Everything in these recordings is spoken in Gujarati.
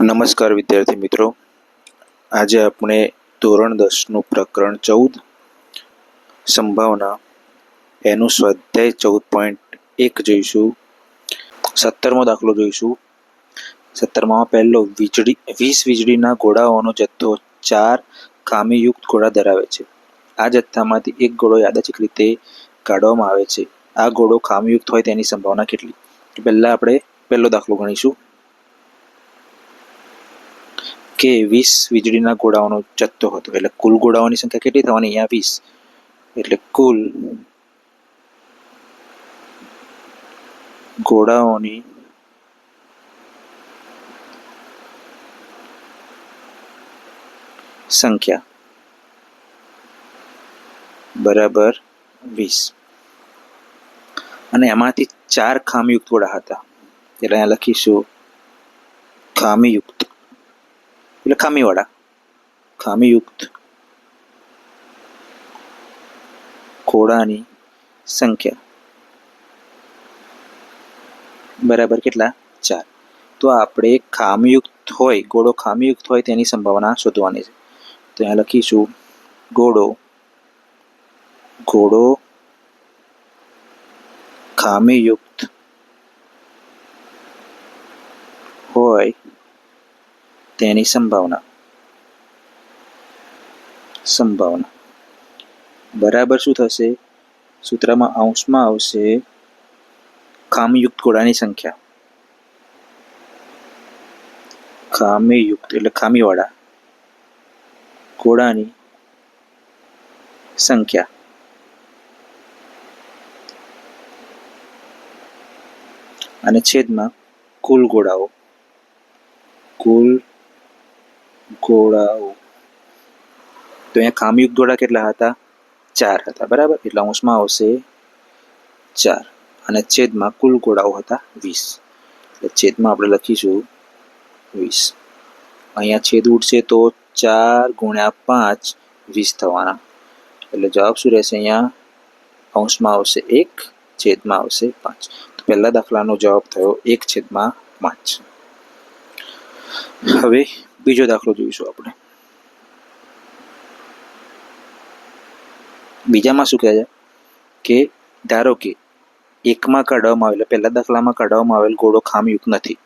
નમસ્કાર વિદ્યાર્થી મિત્રો. આજે આપણે ધોરણ દસનું પ્રકરણ ચૌદ સંભાવના. એનું સ્વાધ્યાય ચૌદ પોઈન્ટ એક જોઈશું. સત્તરમો દાખલો જોઈશું. સત્તરમાં પહેલો વીજળી, વીસ વીજળીના ઘોડાઓનો જથ્થો ચાર ખામીયુક્ત ઘોડા ધરાવે છે. આ જથ્થામાંથી એક ગોળો યાદચ્છિક રીતે કાઢવામાં આવે છે. આ ગોળો ખામીયુક્ત હોય તેની સંભાવના કેટલી? પહેલાં આપણે પહેલો દાખલો ગણીશું. કે વીસ વીજળીના ગોળાઓનો જથ્થો હતો. એટલે કુલ ગોળાઓની સંખ્યા કેટલી? થવાની અહીંયા વીસ. એટલે કુલ ગોળાઓની સંખ્યા બરાબર વીસ. અને એમાંથી ચાર ખામીયુક્ત ગોળા હતા. એટલે અહીંયા લખીશું ખામીયુક્ત એટલે ખામીવાળા. ખામીયુક્ત. ઘોડાની સંખ્યા. બરાબર કેટલા? ચાર. તો આપણે ખામીયુક્ત હોય, ઘોડો ખામીયુક્ત હોય તેની સંભાવના શોધવાની છે. તો અહીંયા લખીશું, ઘોડો ઘોડો ખામીયુક્ત હોય તેની સંભાવના સંભાવના બરાબર શું થશે? સૂત્રમાં અંશમાં આવશે ખામીયુક્ત ઘોડાની સંખ્યા. ખામીયુક્ત એટલે ખામીવાળા ઘોડાની સંખ્યા. અને છેદમાં કુલ ઘોડાઓ. કુલ ઘોડાઓ તો અહીંયા ખામીયુક્ત ઘોડા કેટલા હતા? ચાર હતા, બરાબર? એટલે અંશમાં આવશે ચાર. અને છેદમાં કુલ ઘોડાઓ હતા વીસ. એટલે છેદમાં આપણે લખીશું વીસ. અહીંયા છેદ ઉઠશે તો ચાર ગુણ્યા પાંચ વીસ થવાના. એટલે જવાબ શું રહેશે અહીંયા? અંશમાં આવશે એક, છેદમાં આવશે પાંચ. તો પહેલા દાખલાનો જવાબ થયો એક છેદમાં પાંચ. હવે બીજો દાખલો જોઈશું આપણે. બીજામાં શું કહે છે? કે ધારો કે એકમાં કાઢવામાં આવેલ, પહેલા દાખલામાં કાઢવામાં આવેલ ઘોડો ખામયુક્ત નથી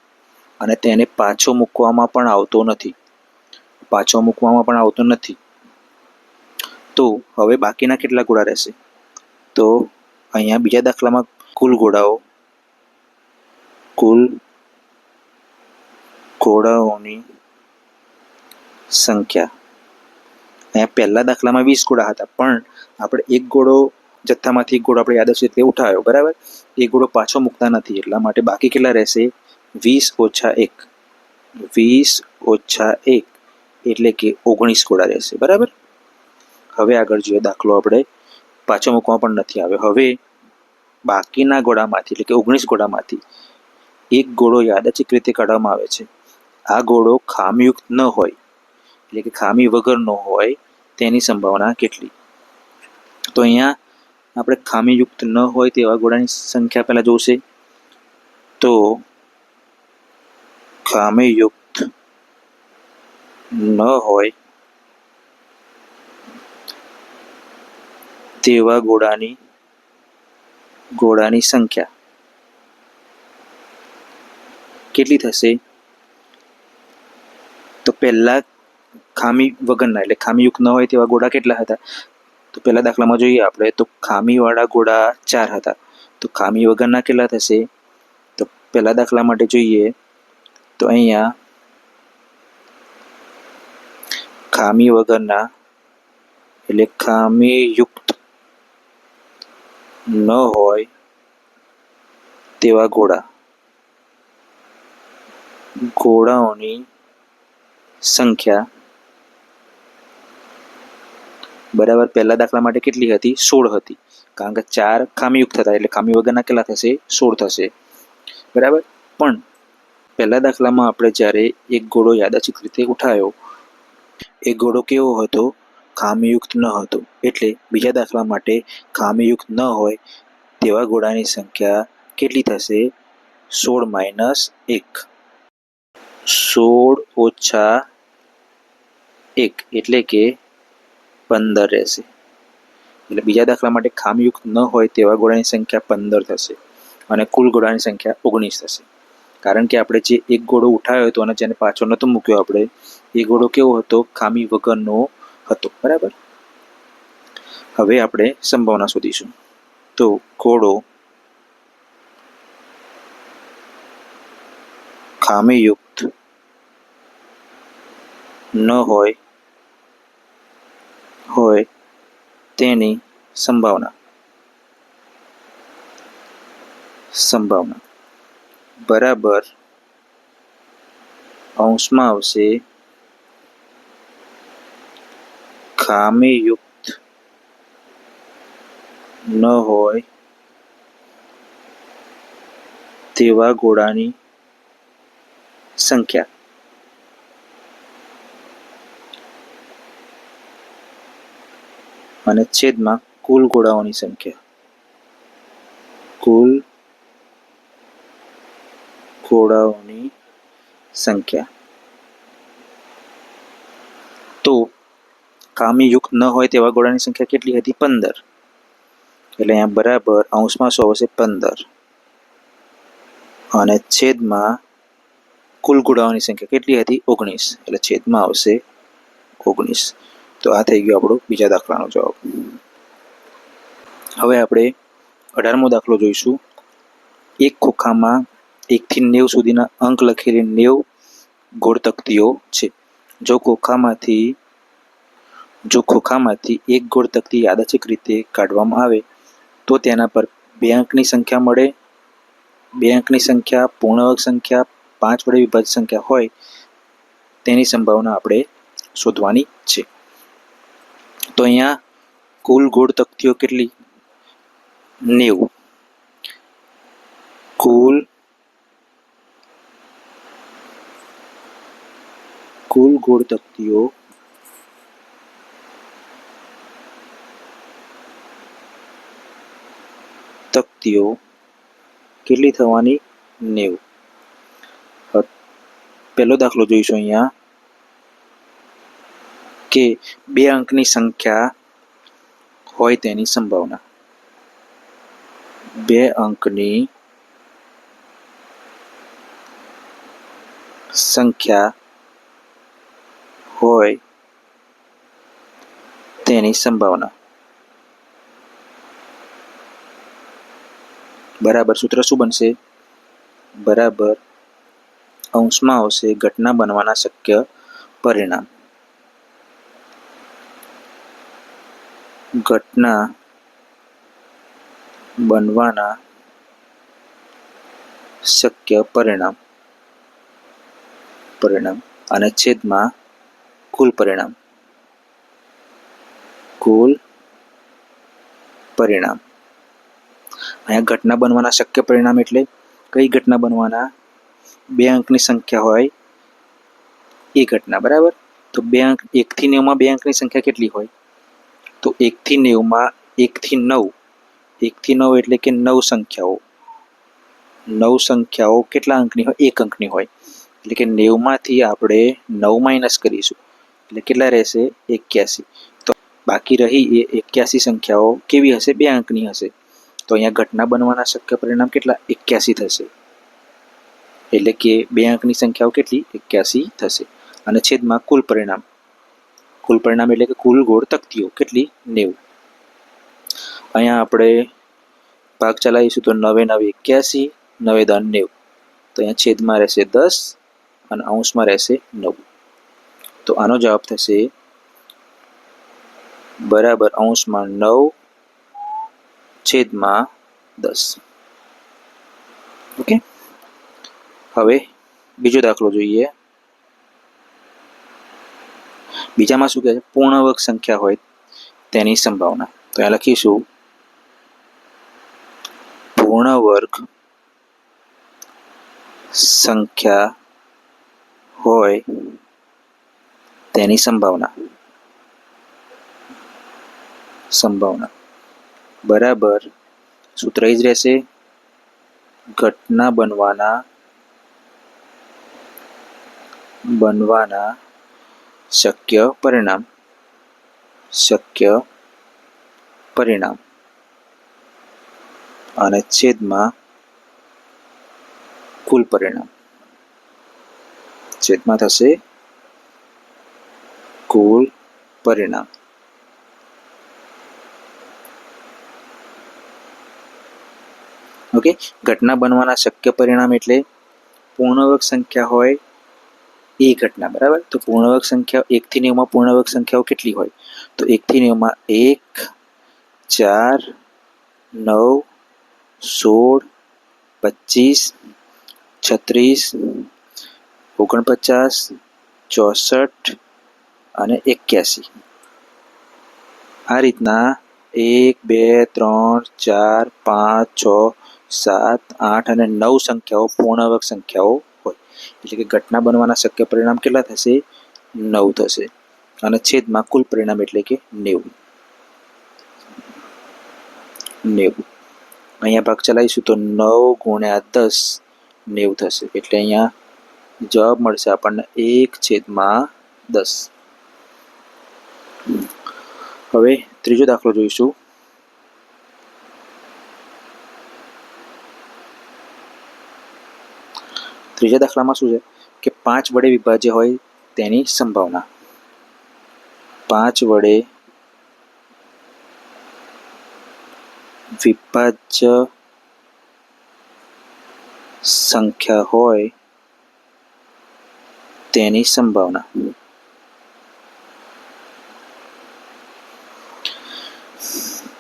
અને તેને પાછો મૂકવામાં પણ આવતો નથી. પાછો મૂકવામાં પણ આવતો નથી. તો હવે બાકીના કેટલા ઘોડા રહેશે? તો અહીંયા બીજા દાખલામાં કુલ ઘોડાઓ કુલ ઘોડાઓની સંખ્યા. અહીંયા પહેલા દાખલામાં વીસ ગોળા હતા, પણ આપણે એક ગોળો જથ્થામાંથી એક ગોળો આપણે યાદ હશે તે ઉઠાવ્યો બરાબર? એ ગોળો પાછો મૂકતા નથી, એટલા માટે બાકી કેટલા રહેશે? વીસ ઓછા એક. વીસ ઓછા એક એટલે કે ઓગણીસ ગોળા રહેશે, બરાબર? હવે આગળ જોઈએ, દાખલો આપણે પાછો મૂકવા પણ નથી આવ્યો. હવે બાકીના ગોળામાંથી, એટલે કે ઓગણીસ ગોળામાંથી એક ગોળો યાદચિક રીતે કાઢવામાં આવે છે. આ ગોળો ખામયુક્ત ન હોય. એટલે કે ખામી વગરનો હોય તેની સંભાવના કેટલી? તો અહીંયા આપણે ખામીયુક્ત ન હોય તેવા ઘોડાની સંખ્યા પહેલાં જોશે. તો ખામીયુક્ત ન હોય તેવા ઘોડાની ઘોડાની સંખ્યા કેટલી થશે? તો પહેલા ખામી વગરના, એટલે ખામીયુક્ત ન હોય તેવા ઘોડા કેટલા હતા? તો પહેલા દાખલામાં જોઈએ આપણે, તો ખામીવાળા ઘોડા ચાર હતા. તો ખામી વગરના કેટલા થશે? તો પહેલા દાખલા માટે જોઈએ, તો અહીંયા ખામી વગરના, એટલે ખામીયુક્ત ન હોય તેવા ઘોડા ઘોડાઓની સંખ્યા બરાબર? પહેલા દાખલા માટે કેટલી હતી? સોળ હતી. કારણ કે ચાર ખામીયુક્ત હતા, એટલે ખામી વગરના કેટલા થશે? સોળ થશે. બરાબર? પણ પહેલા દાખલામાં આપણે જ્યારે એક ઘોડો યાદચ્છિક રીતે ઉઠાયો, એ ઘોડો કેવો હતો? ખામીયુક્ત ન હતો. એટલે બીજા દાખલા માટે ખામીયુક્ત ન હોય તેવા ઘોડાની સંખ્યા કેટલી થશે? સોળ માઇનસ એક. સોળ ઓછા એક. એટલે કે પંદર રહેશે. એટલે બીજા દાખલા માટે ખામીયુક્ત ન હોય તેવા ગોળાની સંખ્યા પંદર થશે અને કુલ ગોળાની સંખ્યા ઓગણીસ થશે. કારણ કે આપણે જે એક ગોળો ઉઠાવ્યો હતો અને જેને પાછો નહોતો મૂક્યો, આપણે એ ગોળો કેવો હતો? ખામી વગરનો હતો. બરાબર? હવે આપણે સંભાવના શોધીશું. તો ઘોડો ખામીયુક્ત ન હોય હોય તેની સંભાવના. સંભાવના. બરાબર અંશમાં આવશે ખામીયુક્ત ન હોય તેવા ગોળાની સંખ્યા. અને છેદમાં કુલ ઘોડાઓની સંખ્યા. કુલ ઘોડાઓની સંખ્યા. તો કામીયુક્ત ન હોય તેવા ગોળાની સંખ્યા કેટલી હતી? પંદર. એટલે અહીંયા બરાબર અંશમાં સો આવશે પંદર. અને છેદમાં કુલ ઘોડાઓની સંખ્યા કેટલી હતી? ઓગણીસ. એટલે છેદમાં આવશે ઓગણીસ. તો આ થઈ ગયો આપણો બીજા દાખલાનો જવાબ. હવે આપણે અઢારમો દાખલો જોઈશું. એક ખોખામાં એકથી નેવ સુધીના અંક લખેલી નેવ ગોળ તકતીઓ છે. જો ખોખામાંથી જો ખોખામાંથી એક ગોળ તકતી યાદચ્છિક રીતે કાઢવામાં આવે, તો તેના પર બે અંકની સંખ્યા મળે. બે અંકની સંખ્યા પૂર્ણાંક સંખ્યા, પાંચ વડે વિભાજિત સંખ્યા હોય, તેની સંભાવના આપણે શોધવાની છે. તો અહીંયા કુલ ગોળ તકતીઓ કેટલી નેવું કુલ કુલ ગોળ તકતીઓ તકતીઓ કેટલી થવાની નેવું પહેલો દાખલો જોઈશું અહીંયા કે બે અંકની સંખ્યા હોય તેની સંભાવના. બે અંકની સંખ્યા હોય તેની સંભાવના. બરાબર સૂત્ર શું બનશે? બરાબર અંશમાં આવશે ઘટના બનવાના શક્ય પરિણામ. ઘટના બનવાના શક્ય પરિણામ. પરિણામ અને છેદમાં કુલ પરિણામ. કુલ પરિણામ. અહીંયા ઘટના બનવાના શક્ય પરિણામ એટલે કઈ ઘટના બનવાના? બે અંકની સંખ્યા હોય એ ઘટના, બરાબર? તો બે અંક એકથી નેવમાં બે અંકની સંખ્યા કેટલી હોય? તો એકથી નેવમાં એકથી નવ. એકથી નવ એટલે કે નવ સંખ્યાઓ. નવ સંખ્યાઓ કેટલા અંકની હોય? એક અંકની હોય. એટલે કે નેવમાંથી આપણે નવ માઇનસ કરીશું. એટલે કેટલા રહેશે? એક્યાસી. તો બાકી રહી એ એક્યાસી સંખ્યાઓ કેવી હશે? બે અંકની હશે. તો અહીંયા ઘટના બનવાના શક્ય પરિણામ કેટલા? એક્યાસી થશે. એટલે કે બે અંકની સંખ્યાઓ કેટલી? એક્યાસી થશે. અને છેદમાં કુલ પરિણામ. કુલ પરિણામ એટલે કે કુલ ગોળ તકતીઓ કેટલી? નેવું. અહીંયા આપણે ભાગ ચલાવીશું તો નવે નવે એક્યાસી, નવે દન નેવું. તો અહીંયા છેદમાં રહેશે દસ અને અંશમાં રહેશે નવ. તો આનો જવાબ થશે બરાબર અંશમાં નવ છેદમાં દસ. ઓકે? હવે બીજો દાખલો જોઈએ. બીજામાં શું કહે છે? પૂર્ણ વર્ગ સંખ્યા હોય તેની સંભાવના. તો અહીંયા લખીશું. પૂર્ણ વર્ગ સંખ્યા હોય તેની સંભાવના. સંભાવના. બરાબર સૂત્ર જ રહેશે. ઘટના બનવાના બનવાના શક્ય પરિણામ. શક્ય પરિણામ. અને છેદમાં કુલ પરિણામ. છેદમાં થશે કુલ પરિણામ. ઓકે, ઘટના બનવાના શક્ય પરિણામ એટલે પૂર્ણવક સંખ્યા હોય એ ઘટના, બરાબર? તો પૂર્ણવર્ગ સંખ્યા એકથી નેવમાં પૂર્ણવર્ગ સંખ્યાઓ કેટલી હોય? તો એકથી નેવમાં એક, ચાર, નવ, સોળ, પચીસ, છત્રીસ, ઓગણપચાસ, ચોસઠ અને એક્યાસી. આ રીતના એક, બે, ત્રણ, ચાર, પાંચ, છ, સાત, આઠ અને નવ સંખ્યાઓ પૂર્ણવર્ગ સંખ્યાઓ એટલે કે ઘટના બનવાના શક્ય પરિણામ કેટલા થશે? નવ થશે. અને છેદમાં કુલ પરિણામ એટલે કે નેવું. નેવું. અહીંયા ભાગ ચલાવીશું તો નવ ગુણ્યા દસ નેવું થશે. એટલે અહીંયા જવાબ મળશે આપણને એક છેદમાં દસ. હવે ત્રીજો દાખલો જોઈશું. ત્રીજા દાખલામાં શું છે કે પાંચ વડે વિભાજ્ય હોય તેની સંભાવના. પાંચ વડે વિભાજ્ય સંખ્યા હોય તેની સંભાવના.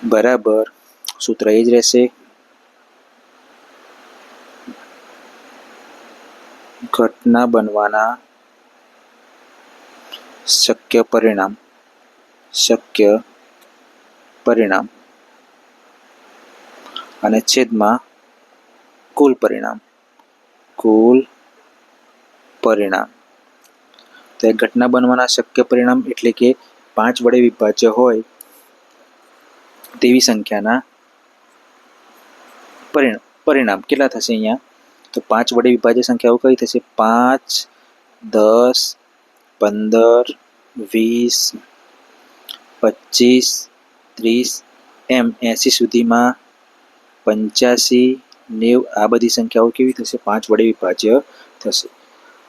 બરાબર. સૂત્ર એ જ રહેશે ઘટના બનવાના શક્ય પરિણામ શક્ય પરિણામ અને છેદમાં કુલ પરિણામ. કુલ પરિણામ. તો ઘટના બનવાના શક્ય પરિણામ એટલે કે પાંચ વડે વિભાજ્ય હોય તેવી સંખ્યાના પરિણામ કેટલા થશે અહીંયા? તો પાંચ વડે વિભાજ્ય સંખ્યાઓ કઈ થશે? પાંચ, દસ, પંદર, વીસ પચીસ ત્રીસ, એમ, એંસી સુધીમાં પંચ્યાસી, નેવ, આ બધી સંખ્યાઓ કેવી થશે? પાંચ વડે વિભાજ્ય થશે.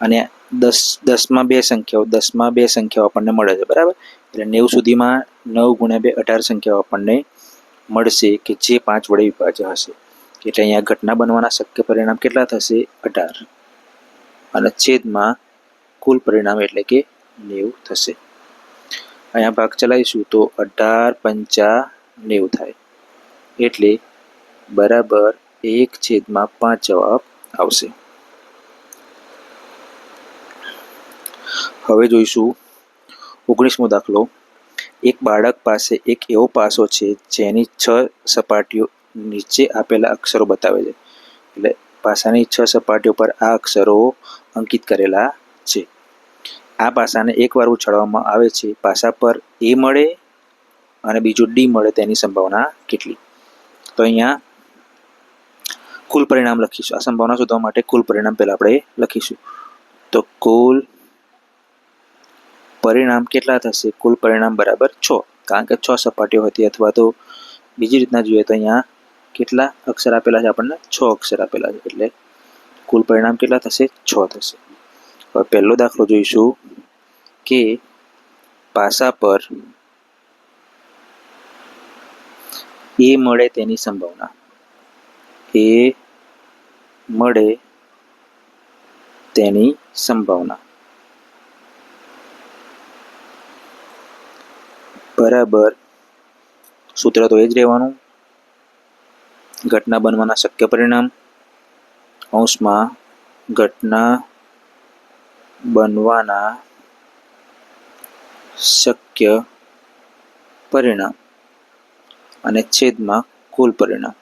અને દસ, દસમાં બે સંખ્યાઓ, દસમાં બે સંખ્યાઓ આપણને મળે છે, બરાબર? એટલે નેવ સુધીમાં નવ ગુણ્યા બે અઢાર સંખ્યાઓ આપણને મળશે કે જે પાંચ વડે વિભાજ્ય હશે. એટલે અહીંયા ઘટના બનવાના શક્ય પરિણામ કેટલા થશે? અઢાર. અને છેદમાં કુલ પરિણામ એટલે કે નેવું થશે. અહીંયા ભાગ ચલાવીશું તો અઢાર પંચા નેવું થાય. એટલે બરાબર એક છેદમાં પાંચ જવાબ આવશે. હવે જોઈશું ઓગણીસમો દાખલો. એક બાળક પાસે એક એવો પાસો છે જેની છ સપાટીઓ નીચે આપેલા અક્ષરો બતાવે છે. એટલે પાસાની છ સપાટીઓ પર આ અક્ષરો અંકિત કરેલા છે. આ પાસાને એકવાર ઉછાળવામાં આવે છે. પાસા પર એ મળે અને બીજું ડી મળે તેની સંભાવના કેટલી? તો અહીંયા કુલ પરિણામ લખીશું. આ સંભાવના શોધવા માટે કુલ પરિણામ પહેલાં આપણે લખીશું. તો કુલ પરિણામ કેટલા થશે? કુલ પરિણામ બરાબર છ. કારણ કે છ સપાટીઓ હતી અથવા તો બીજી રીતના જોઈએ તો અહીંયા કેટલા અક્ષર આપેલા છે આપણને? છ અક્ષર આપેલા છે. એટલે કુલ પરિણામ કેટલા થશે? છ થશે. હવે પહેલો દાખલો જોઈશું કે પાસા પર એ મળે તેની સંભાવના. એ મળે તેની સંભાવના. બરાબર. સૂત્ર તો એ જ રહેવાનું. ઘટના બનવાના શક્ય પરિણામ? અંશમાં, ઘટના બનવાના શક્ય પરિણામ. અને છેદમાં કુલ પરિણામ.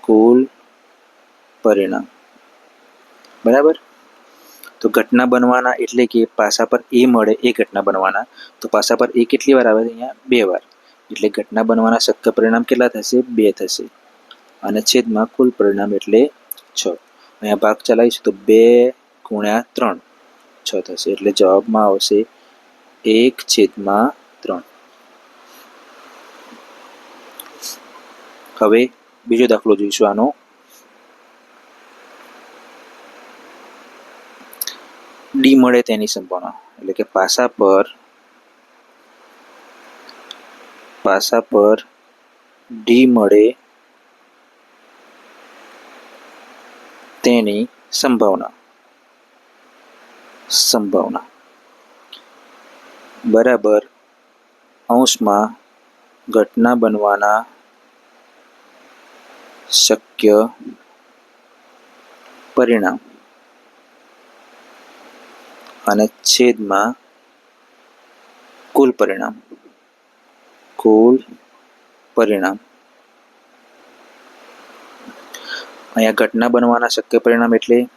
કુલ પરિણામ. બરાબર? તો ઘટના બનવાના એટલે કે પાસા પર એ મળે, એ ઘટના બનવાના. તો પાસા પર એ કેટલી વાર આવે અહીંયા? બે વાર. એટલે ઘટના બનવાના શક્ય પરિણામ કેટલા થશે? બે થશે. અને છેદમાં કુલ પરિણામ એટલે છ. અહીંયા ભાગ ચલાવીશું તો બે ગુણ્યા ત્રણ. છ થશે. એટલે જવાબમાં આવશે એક છેદમાં ત્રણ. હવે બીજો દાખલો જોઈશું આનો. ડી મળે તેની સંભાવના. એટલે કે પાસા પર પાસા પર ડી મળે તેની સંભાવના સંભાવના બરાબર અંશમાં ઘટના બનવાના શક્ય પરિણામ અને છેદમાં કુલ પરિણામ કુલ પરિણામ અહીંયા ઘટના બનવાના શક્ય પરિણામ એટલે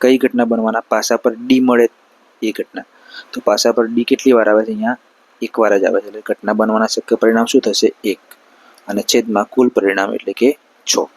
કઈ ઘટના બનવાના? પાસા પર ડી મળે એ ઘટના. તો પાસા પર ડી કેટલી વાર આવે છે અહીંયા? એક વાર જ આવે છે. એટલે ઘટના બનવાના શક્ય પરિણામ શું થશે? એક. અને છેદમાં કુલ પરિણામ એટલે કે છ.